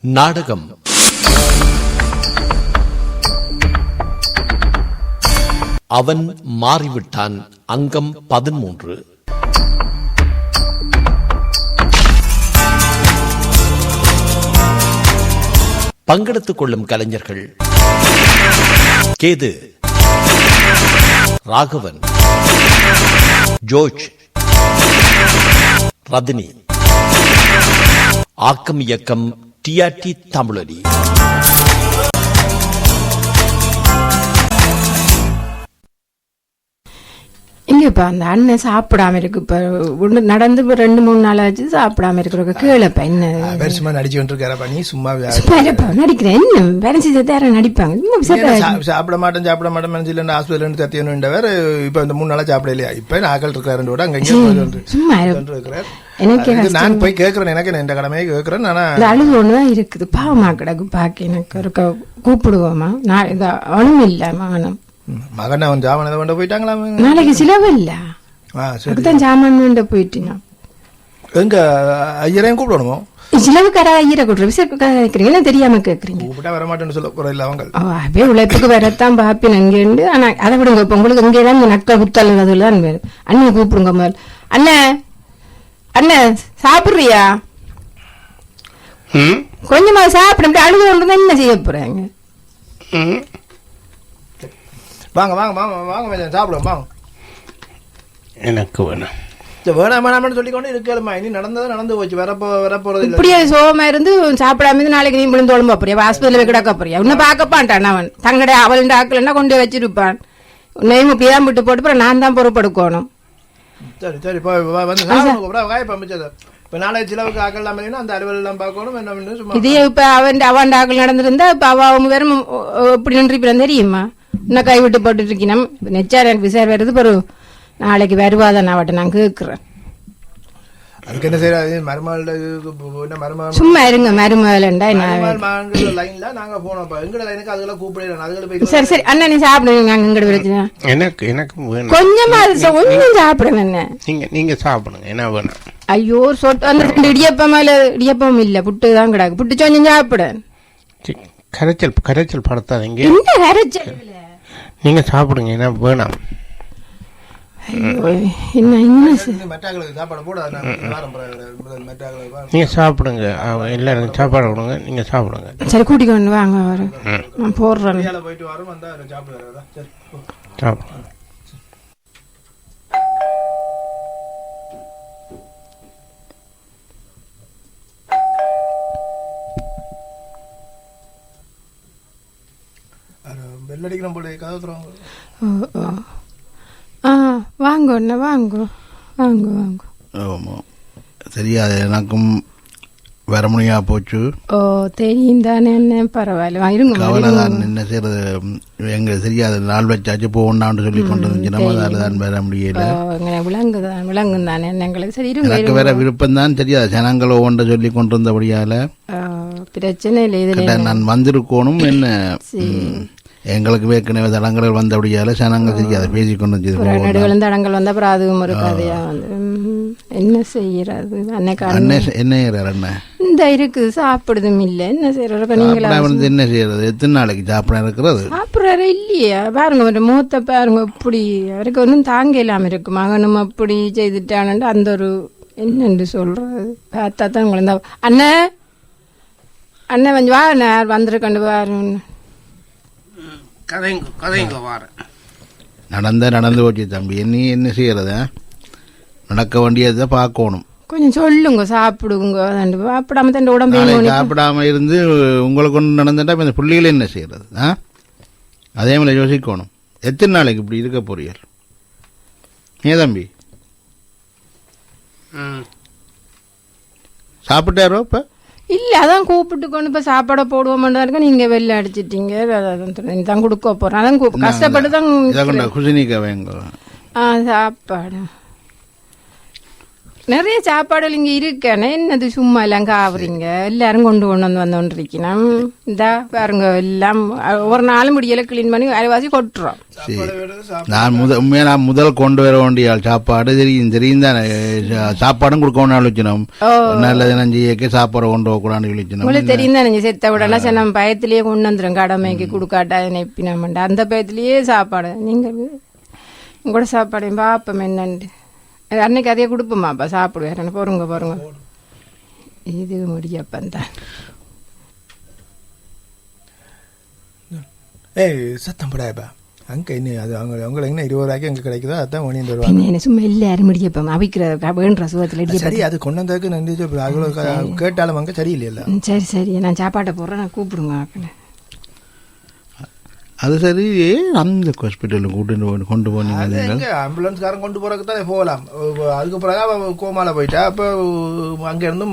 நாடகம். அவன் மாறிவிட்டான். அங்கம் பதிமூன்று. பங்கெடுத்துக் கொள்ளும் கலைஞர்கள். கேது. ராகவன். ஜோர்ஜ் ரதினி ஆக்கம் இயக்கம் டிஆர்டி தமிழடி. இங்க இப்ப அந்த அண்ணன் சாப்பிடாம இருக்கு. இப்ப ஒண்ணு நடந்து இப்ப ரெண்டு மூணு நாள் ஆச்சு சாப்பிடாம இருக்கிற கேளப்ப என்ன? வேறு சும்மா நடிச்சு கொண்டிருக்கார பண்ணி சும்மா நடிக்கிறேன். என்ன? வேற செய்த யாரும் நடிப்பாங்க. நீ சாப்பிட மாட்டேன் சாப்பிட மாட்டேன் மனசில் ஹாஸ்பிட்டல் தத்தியணுன்றவர் இப்ப இந்த மூணு நாளா சாப்பிட இல்லையா? இப்ப ஆக்கள் இருக்காரு விட அங்க சும்மா இரு. இருக்கிறார். எனக்கே நான் போய் கேட்கறேன் எனக்கு இந்த கடமையை கேட்கறேன் ஆனா அழுகு ஒண்ணுதான் இருக்குது. பாவமா கிடக்கு பாக்க எனக்கு. கூப்பிடுவோமா? நான் இது அவனும் இல்ல மகனும் மகன் அவன் ஜாமன் கொண்டு போயிட்டாங்களா? நாளைக்கு சிலவு இல்ல ஆ சரி. அதுக்குதான் சாமான் வேண்ட போயிட்டீங்க எங்க ஐயரையும் கூப்பிடணுமோ? சிலவுக்கார ஐயரை கூட்டுற விசேஷ கேட்கறீங்க தெரியாம கேக்குறீங்க? கூப்பிட்டா வர மாட்டேன்னு சொல்ல போற இல்ல அவங்க அப்படியே உழைப்புக்கு வரத்தான் பாப்பின் அங்கேண்டு ஆனா அதை விடுங்க இப்ப உங்களுக்கு இங்கே தான் இந்த நக்க புத்தல் அதுல தான் வேறு. அண்ணன் கூப்பிடுங்க முதல். அண்ணன் அண்ணன் சாப்பிடுறியா? ம்? கொஞ்சமா சாப்பிட அழுது கொண்டு தான் என்ன செய்ய போறாங்க? வாங்க வாங்க வாங்க வாங்க மச்சான், சாப்பிடுவோம் வாங்க. எனக்கு வேணும். வேணாம் வேணாம்னு சொல்லி கொண்டு இருக்கலுமா இனி நடந்தது நடந்து போச்சு. வரப்போ வரப்போறது இல்ல. இப்படியே சோகமா இருந்து சாப்பிடாம இருந்து நாளைக்கு நீ விழுந்து உடம்பு போறியா? ஹாஸ்பிட்டல் போய் கிடக்க போறியா? உன்னை பார்க்க மாட்டான் அவன். தங்கட அவள் ஆக்கலன்னா கொண்டு வச்சிருப்பான்? உன்னையும் இப்படிதான் விட்டு போட்டு நான் தான் பொறுப்படுக்கணும். சரி சரி வந்து சாப்பிடுங்க. அப்புறம் காய பம்பிச்சது இப்போ நாளை சிலவுக்கு ஆக்கள் இல்லாமல் அந்த அலுவல் எல்லாம் பார்க்கணும் என்ன பண்ணு சும்மா இதே இப்ப அவன் அவன் ஆக்கள் நடந்திருந்தா இப்ப அவ அவங்க வேற எப்படி நின்று தெரியுமா? இன்னும் கை விட்டு போட்டுட்டு இருக்கணும். நெச்சார் எனக்கு விசாரி வருது பிறகு நாளைக்கு வருவாதான் அவட்ட நான் கேட்கிறேன் அதுக்கு என்ன செய்யறது? மருமகள் மருமகள் சும்மா இருங்க மருமகளண்டா என்ன? மருமகள் லைன்ல நாங்க போனோம் எங்கட லைனுக்கு அதுகளை கூப்பிடல. அதுகளை போய் சரி சரி. அண்ணா நீ சாப்பிடுங்க நாங்க இங்கிட்ட பிரச்சனை எனக்கு எனக்கு வேணும். கொஞ்சமா கொஞ்சம் சாப்பிடுங்க என்ன நீங்க நீங்க சாப்பிடுங்க. என்ன வேணும்? ஐயோ சொட்டு. அந்த ரெண்டு இடியப்பம் மேல இடியப்பம் இல்ல. புட்டு தான் கிடக்கு. புட்டு கொஞ்சம் சாப்பிட. கரைச்சல் கரைச்சல் படுத்தாதீங்க இந்த கரைச்சல்? நீங்க சாப்பிடுங்க என்ன வேணாம். என்ன என்ன நீங்க சாப்பிடுங்க எல்லாரும் சாப்பாடு கொடுங்க நீங்க சாப்பிடுங்க. சரி கூட்டிக் கொண்டு வாங்க வர நான் போடுறேன். சாப்பிடுங்க. Bell அடிக்கிறோம் போல கதவு ஆ வாங்க அண்ணா வாங்க. வாங்க வாங்க. ஆமாம் தெரியாது எனக்கும் வர முடியா போச்சு. ஓ தெரியும் தானே என்ன பரவாயில்ல. இருங்க கவலை தான் என்ன செய்யறது எங்களுக்கு தெரியாது நாள் வச்சாச்சு போகண்டான்னு சொல்லி கொண்டு இருந்துச்சுன்னா அதில் தான் வர முடியல. விலங்கு தான் விலங்கு தானே எங்களுக்கு சரி இருங்க எனக்கு வேற விருப்பம் தான் தெரியாது ஜனங்கள் ஒவ்வொன்றை சொல்லி கொண்டு இருந்தபடியால பிரச்சனை இல்லை இதுல நான் வந்திருக்கணும் என்ன? எங்களுக்கு ஏற்கனவே தடங்கள் வந்தபடியால ஜனங்கள் தெரியாது பேசி கொண்டு இருந்துச்சு ஒரு நடுவில் தடங்கள் வந்த அப்புறம் அதுவும் ஒரு கதையா வந்து. என்ன செய்யறது? அண்ணே என்ன செய்யறாரு அண்ணன் இந்த இருக்குது சாப்பிடுதும் இல்லை. என்ன செய்யறது நீங்களா இருந்து என்ன செய்யறது? எத்தனை நாளைக்கு சாப்பிட இருக்கிறது? சாப்பிட்றாரு இல்லையா. பாருங்க ஒரு மூத்த பாருங்க இப்படி அவருக்கு ஒன்றும் தாங்க இல்லாம இருக்கு. மகனும் அப்படி செய்துட்டானு அந்த ஒரு என்னென்று சொல்றது? பார்த்தா தான் குழந்த அண்ணே! அண்ணே கொஞ்சம் வா நான் வந்திருக்கண்டு பாருங்க. கதைங்க கதைங்க வாரேன். நடந்தா நடந்து போச்சு தம்பி. நீ என்ன செய்யறது? நடக்க வேண்டியதை பார்க்கணும். கொஞ்சம் சொல்லுங்க சாப்பிடுங்க. சாப்பிடாம தன் உடம்பு சாப்பிடாம இருந்து உங்களுக்கு ஒன்று நடந்துட்டா இப்ப இந்த பிள்ளைகளை என்ன செய்யறது ஆ? அதே மாதிரி யோசிக்கணும். எத்தனை நாளைக்கு இப்படி இருக்க போறீர்கள்? ஏன் தம்பி? சாப்பிட்டாரோ இப்ப? இல்ல அதான் கூப்பிட்டு கொண்டு இப்ப சாப்பாடை போடுவோம்னு இருக்கு நீங்க வெளில அடிச்சிட்டீங்க. அதான். தான் கொடுக்க போறேன். அதான் கஷ்டப்பட்டு தான் குசினிக்க வேங்க ஆ சாப்பாடு. நிறைய சாப்பாடுகள் இங்க இருக்கானே. என்னது சும்மா எல்லாம் காவுறீங்க? எல்லாரும் கொண்டு கொண்டு வந்து வந்தோன்றிருக்கணும். இந்தா பாருங்க எல்லாம் ஒரு நாள் முடியல கிளீன் பண்ணி அரைவாசி கொட்டுறோம். சாப்பாடு வேறது சாப்பாடு நான் முதல் உண்மையா நான் முதல் கொண்டு வர வேண்டிய ஆள் சாப்பாடு தெரியும் தெரியும் தானே. சாப்பாடும் கொடுக்கணும் ஆலோசனம் நல்லது நஞ்சியக்கு சாப்பாடு கொண்டு போகக்கூடாது விழிச்சணும் உங்களுக்கு தெரியும் தானே செத்த விடலாம் சரி நம்ம பயத்திலேயே கொண்டு வந்துடும் கடமைக்கு கொடுக்காட்டா நெப்பினமெண்ட் அந்த பயத்திலேயே சாப்பாடு. நீங்க உங்களோட சாப்பாடையும் பாப்போம் என்னண்டு? அன்னைக்கு அதையே கொடுப்போமாப்பா சாப்பிடுவேன் பொறுங்க பொறுங்க இது முடியப்பன் தான். ஏய் சத்தம் படாயப்பா அங்கே இன்னும் அது அவங்க அவங்களுக்கு என்ன இருபது ரூபாய்க்கு எங்கே கிடைக்குதோ அதான் ஒணிந்து வருவாங்க பின்ன என்ன சும்மா எல்லாரும் முடியப்பம் அவிக்கிற வேண்ட சுகத்தில் இடியப்பம் சரி அது கொண்டு வந்ததுக்கு நன்றி. அவ்வளோ கேட்டாலும் அங்கே சரியில்லைல்ல ம், சரி சரி. நான் சாப்பாட்டை போடுறேன் நான் கூப்பிடுங்க ஆக்கனை. அது சரி அந்த ஹாஸ்பிட்டலுக்கு கூட்டிட்டு போய் கொண்டு போனீங்க ஆம்புலன்ஸ்காரன் கொண்டு போறதுக்கு தான் போகலாம். அதுக்கு பிறகு அவ கோமால போயிட்டா அப்போ அங்கேருந்து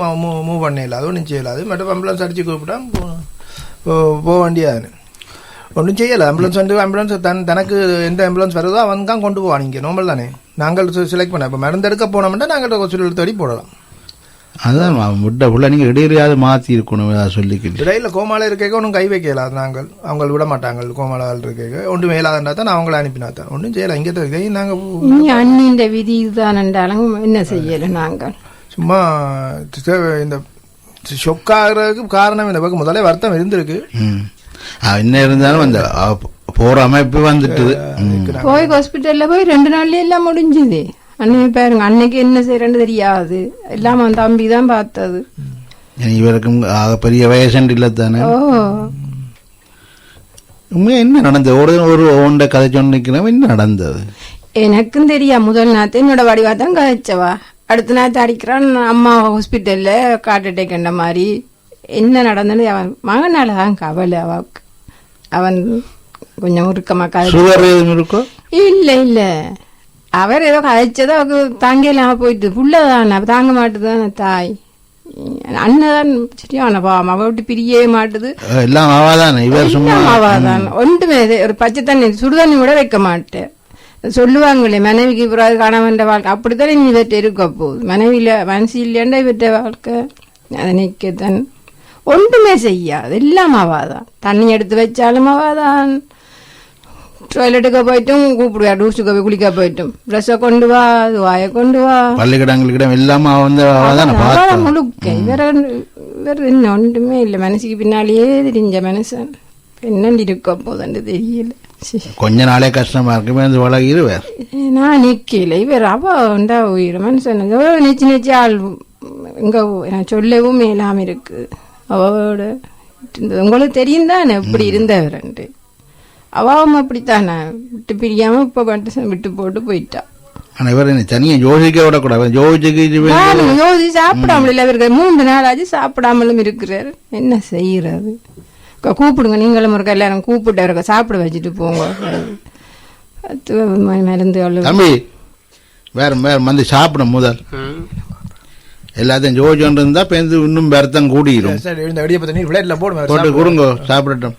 மூவ் பண்ணல அது ஒன்றும் செய்யல. அது மட்டும் ஆம்புலன்ஸ் அடிச்சு கூப்பிட்டா போக வேண்டியது ஒன்றும் செய்யலை. ஆம்புலன்ஸ் வந்து ஆம்புலன்ஸ் தன் தனக்கு எந்த ஆம்புலன்ஸ் வருதோ அவன் தான் கொண்டு போவான். இங்கே நார்மல் தானே. நாங்கள் செலக்ட் பண்ண இப்போ மருந்து எடுக்க போனோம்னா நாங்கள் ஹாஸ்பிட்டல் தேடி போடலாம். அதான் அவன் விட்ட புள்ள. நீங்கள் இடையிலையாவது மாற்றி இருக்கணும் சொல்லிக்கிட்டு இடையில கோமால இருக்க ஒன்றும் கை வைக்கல. நாங்கள் அவங்க விட மாட்டாங்க. கோமால இருக்க ஒன்றும் மேலாதண்டா தான் அவங்கள அனுப்பினா தான். ஒன்றும் செய்யலை. இங்கே தான் நாங்கள் இனி அண்ணின்ற விதி இதுதான் என்றாலும் என்ன செய்யல நாங்கள்? சும்மா இந்த ஷொக் ஆகுறதுக்கு காரணம் இந்த பக்கம். முதல்ல வருத்தம் இருந்திருக்கு. என்ன இருந்தாலும் அந்த போற அமைப்பு வந்துட்டுது. ம். போய் ஹாஸ்பிட்டல்ல போய் ரெண்டு நாள்லயே எல்லாம் முடிஞ்சுது. அன்னைக்கு பாருங்க அன்னைக்கு என்ன செய்யறேன்னு தெரியாது. எல்லாம் அவன் தம்பி தான் பார்த்தது. இவருக்கும் பெரிய வயசண்டு இல்லை தானே ஓ. உண்மையா என்ன நடந்தது? ஒரு ஒரு ஓண்ட கதை சொன்னிக்கிறவன் என்ன நடந்தது? எனக்கும் தெரியா முதல் நாத்து என்னோட வடிவா தான் கதைச்சவா. அடுத்த நாத்து அடிக்கிறான் அம்மா ஹாஸ்பிட்டல்ல ஹார்ட் அட்டாக் கண்ட மாதிரி. என்ன நடந்தது? அவன் மகனால தான் கவலை அவக்கு அவன் கொஞ்சம் உருக்கமா கதை இல்ல இல்ல. அவர் ஏதோ கதைச்சதோ அவருக்கு தாங்க இல்லாம போயிட்டு புள்ளதானே தாங்க மாட்டுதானே தாய் அண்ணன் சரியான பாவம் அவ விட்டு பிரியவே மாட்டுது எல்லாம் அவாதானே இவர் சும்மா அவாதான் ஒன்றுமே ஒரு பச்சை தண்ணி சுடுதண்ணி கூட வைக்க மாட்டேன் சொல்லுவாங்களே மனைவிக்கு பிறகு கணவன் வாழ்க்கை அப்படித்தானே நீ இவற்றை இருக்க போகுது மனைவியில மனசு இல்லையாண்டா இவற்றை வாழ்க்கை அதை நிற்கத்தான் ஒன்றுமே செய்யாது எல்லாம் அவாதான் தண்ணி எடுத்து வச்சாலும் அவாதான் டாய்லெட்டுக்கு போயிட்டும் கூப்பிடுவா டூஸுக்கு போய் குளிக்க போயிட்டும். ட்ரெஸ்ஸை கொண்டு வா வாயை கொண்டு வா. பள்ளிக்கிடங்களிடம் எல்லாமே வந்து முழுக்க இவர இவர் என்ன ஒன்றுமே இல்லை. மனசுக்கு பின்னாலேயே தெரிஞ்ச மனுஷன். என்னண்டு இருக்க போதுன்னு தெரியல. கொஞ்ச நாளே கஷ்டமா இருக்கு வந்து பழகிடுவார் நான் நிக்கல. இவர் அவ உண்டா உயிர். மனுஷன் எவ்வளோ நெச்சு நெச்சு ஆள். இங்க நான் சொல்லவும் மேலாம இருக்கு. அவளோட இருந்தது. உங்களுக்கு தெரியும் தானே எப்படி இருந்தவரண்டு அவாவும் அப்படித்தானே? விட்டு பிரியாம இப்ப மட்டும் விட்டு போட்டு போயிட்டா. ஆனா இவர் என்ன தனியா யோசிக்க விடக்கூடாது. நானும் யோசி சாப்பிடாமல் இவருக்கு மூன்று நாள் ஆச்சு சாப்பிடாமலும் இருக்கிறாரு. என்ன செய்யறது? க- கூப்பிடுங்க நீங்களும் இருக்க எல்லாரும் கூப்பிட்டு இருக்க சாப்பிட வச்சுட்டு போங்க. மருந்து தம்பி வேற வேற வந்து சாப்பிடும் முதல். எல்லாத்தையும் ஜோஜோன்னு இருந்தா பேருந்து இன்னும் பிளேட்ல போடுவேன் போட்டு கொடுங்க சாப்பிடட்டும்.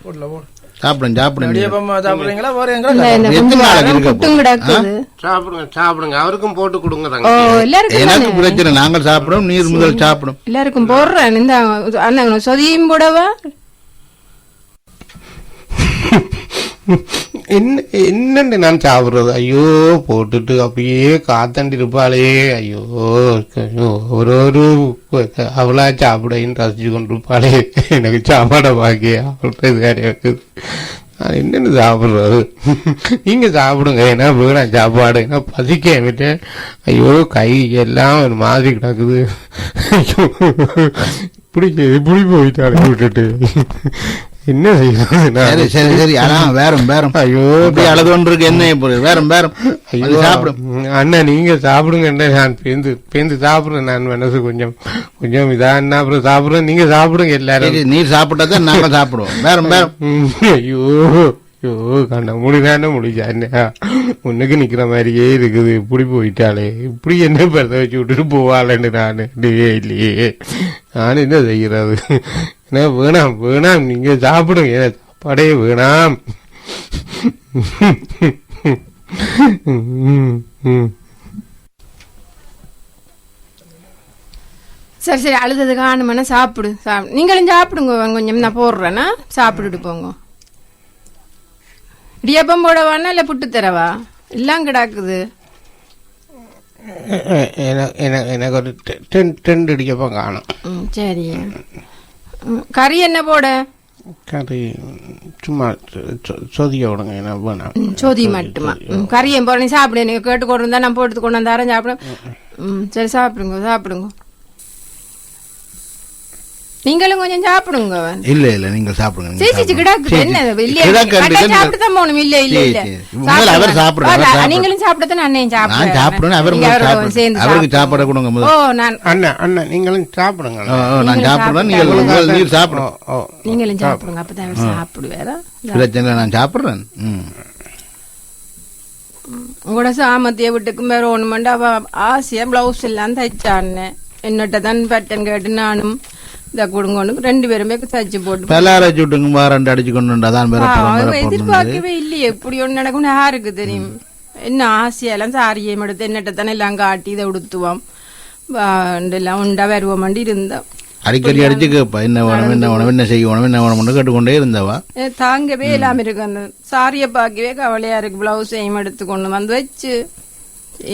கிடக்குது சாப்பிடுங்க சாப்பிடுங்க. அவருக்கும் போட்டு கொடுங்க ஓ தங்க எல்லாருக்கும் எனக்கு? பிரச்சனை நாங்கள் சாப்பிடும் நீர் முதல் சாப்பிடும். எல்லாருக்கும் போடுறேன். இந்த அண்ணன் சொதியும் போடவா? என்ன என்னண்டு நான் சாப்பிட்றது ஐயோ போட்டுட்டு அப்படியே காத்தாண்டி இருப்பாளே. ஐயோ ஒரு ஒரு அவளா சாப்பிடையும் ரசிச்சு கொண்டு இருப்பாளே எனக்கு சாப்பாடை பாக்கிய அவள்கிட்ட இது இருக்குது. நான் என்னென்னு சாப்பிட்றது? நீங்கள் சாப்பிடுங்க ஏன்னா வேணாம் சாப்பாடு ஏன்னா பசிக்க விட்டு ஐயோ கை எல்லாம் ஒரு மாதிரி கிடக்குது. ஐயோ இப்படி இப்படி போயிட்டாரு விட்டுட்டு. என்ன செய்யறது? சரி? சரி சரி. ஆனா வேறும் வேறும். ஐயோ இப்படி அழுது ஒன்று இருக்கு என்ன போகுது வேறும் வேறும். ஐயோ சாப்பிடும். அண்ணா நீங்க சாப்பிடுங்க நான் பேந்து பேந்து சாப்பிடுறேன் நான். மனசு கொஞ்சம் கொஞ்சம் இதா என்ன அப்புறம் சாப்பிடுறேன். நீங்க சாப்பிடுங்க எல்லாரும். நீர் சாப்பிட்டா தான் நாங்கள் சாப்பிடுவோம். வேறும் வேறும். ஐயோ ஐயோ கண்ண முடிதானே முடிச்சா என்ன முன்னுக்கு நிக்கிற மாதிரியே இருக்குது. இப்படி போயிட்டாளே. இப்படி என்ன பெருத வச்சு விட்டுட்டு போவாளேன்னு நான். இல்லையே. நான் என்ன செய்யறது? என்ன வேணாம் வேணாம் நீங்க சாப்பிடுங்க எனக்கு சாப்பாடே வேணாம். சரி சரி அழுதது காணுமென்னா சாப்பிடு சாப்பிடு நீங்களும் சாப்பிடுங்க கொஞ்சம் நான் போடுறேன்னா சாப்பிட்டுட்டு போங்க இடியப்பம் போடவானா இல்லை புட்டு தரவா எல்லாம் கிடக்குது எனக்கு ஒரு டென்ட் அடிக்கப்போ காணும் சரி கறி என்ன போட? கறி சும்மா சொ- சொ- சொதிக்க விடுங்க என்ன வேணாம். சோதி மட்டுமா? ம், கறியும் போட நீ சாப்பிடு. நீங்க கேட்டு கொண்டு வந்தா நான் போட்டு கொண்டு வந்தாரன் சாப்பிட. ம் சரி சாப்பிடுங்க சாப்பிடுங்க. நீங்களும் கொஞ்சம் சாப்பிடுங்க. இல்ல இல்ல நீங்க சாப்பிடுங்க நீங்க சாப்பிடுங்க. கிடாக்கு என்ன இல்ல, சாப்பிட்டு போகணும் இல்ல இல்ல இல்ல அவர் சாப்பிடுங்க, சாப்பிடுங்க. சாப்பிடுங்க. நீங்களும் சாப்பிடத்தான் அண்ணையும் நான் சாப்பிடுறேன் அவர் நீங்க சேர்ந்து சாப்பிடுங்க அவருக்கு சாப்பிடுங்க. சாப்பாடு கொடுங்க ஓ முதல்ல நான் அண்ணன் அண்ணன் நீங்களும் சாப்பிடுங்க நான் நீங்களும் சாப்பிடுறேன் சாப்பிடுங்க. நீர் சாப்பிடும் ஓ நீங்களும் சாப்பிடுங்க அப்பதான் அவர் சாப்பிடுவாரா பிரச்சனை நான் சாப்பிடுறேன் உங்களோட சாமத்திய வீட்டுக்கும் வேற ஒண்ணுமெண்டா அவ ஆசையா பிளவுஸ் எல்லாம் தைச்சான்னு என்னட்ட தான் பட்டன் கேட்டு நானும் இதை கொடுங்கன்னு ரெண்டு பேருமே தைச்சு போட்டு பல்லார சுட்டுங்க வாரண்டு அடிச்சு கொண்டு அதான் எதிர்பார்க்கவே இல்லையே இப்படி ஒண்ணு நடக்கும் யாருக்கு தெரியும்? என்ன ஆசையெல்லாம் சாரியம் எடுத்து என்னட்ட தானே எல்லாம் காட்டி இதை உடுத்துவோம் எல்லாம் உண்டா வருவோமாண்டி இருந்தோம் அடிக்கடி அடிச்சு கேட்பா என்ன வேணும் என்ன வேணும் என்ன செய்ய வேணும் என்ன வேணும்னு கேட்டுக்கொண்டே இருந்தவா? ஏ, தாங்கவே இல்லாம இருக்கு அந்த சாரிய பார்க்கவே கவலையா இருக்கு பிளவுஸையும் எடுத்து கொண்டு வந்து வச்சு.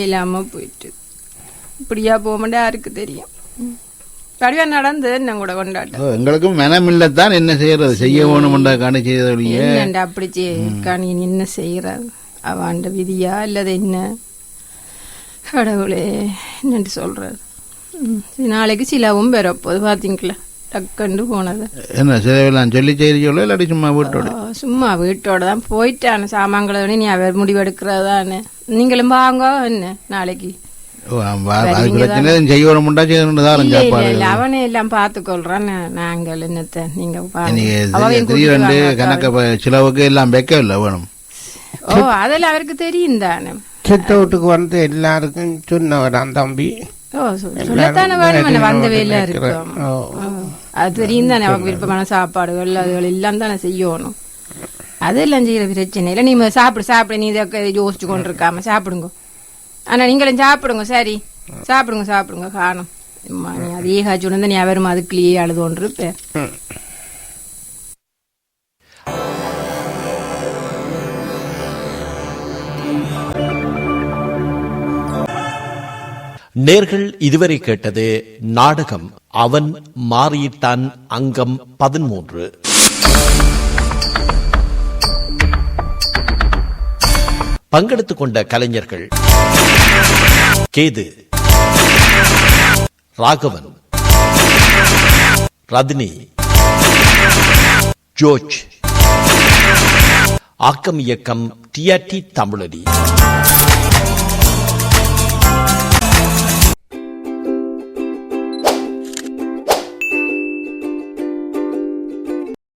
இல்லாம போயிட்டு. இப்படியா போக மாட்டேன் யாருக்கு தெரியும்? ம். கடிவா நடந்து என்ன கூட கொண்டாட்டம். எங்களுக்கும் மனம் இல்லத்தான் என்ன செய்யறது? செய்ய வேணும்டா காணி என்னண்டா அப்படி நீ என்ன செய்யறாரு அவாண்ட விதியா இல்லது என்ன? கடவுளே ம், சரி, நாளைக்கு சிலவும் பெறப்போது பாத்தீங்களா? டக்குண்டு போனது. என்ன சிலவெல்லாம் சொல்லி செய்தி சொல்ல இல்லாட்டி சும்மா வீட்டோட? சும்மா வீட்டோட தான் போயிட்டான. சாமான்களை நீ அவர் முடிவெடுக்கிறதானே நீங்களும் வாங்க என்ன நாளைக்கு? அவனே எல்லாம் பார்த்துக்கொள்றான். நாங்கள் என்னத்த நீங்க கணக்க ப- சிலவுக்கு எல்லாம் வைக்க இல்லை வேணும். ஓ அதெல்லாம் அவருக்கு தெரியும் தானே. சித்த வீட்டுக்கு வந்து எல்லாருக்கும் சொன்னவரான் தம்பி. அது தெரியும் தானே அவருக்கு விருப்பமான சாப்பாடுகள் அதுகள் எல்லாம் தானே செய்யணும். அதெல்லாம் செய்யற பிரச்சனை இல்லை. நீ சாப்பிடு சாப்பிடு. நீ இதை யோசிச்சு கொண்டு இருக்காம சாப்பிடுங்க. ஆனா நீங்களும் சாப்பிடுங்க சரி. சாப்பிடுங்க சாப்பிடுங்க காணும். அதே காய்ச்சி உணர்ந்து நீ அதுக்குள்ளேயே அழுது நேர்கள் இதுவரை கேட்டது நாடகம் அவன் மாறியிட்டான் அங்கம் பதிமூன்று பங்கெடுத்துக் கொண்ட கலைஞர்கள். கேது. ராகவன். ரத்னி ஜோர்ஜ் ஆக்கம் இயக்கம் டிஆர்டி தமிழடி.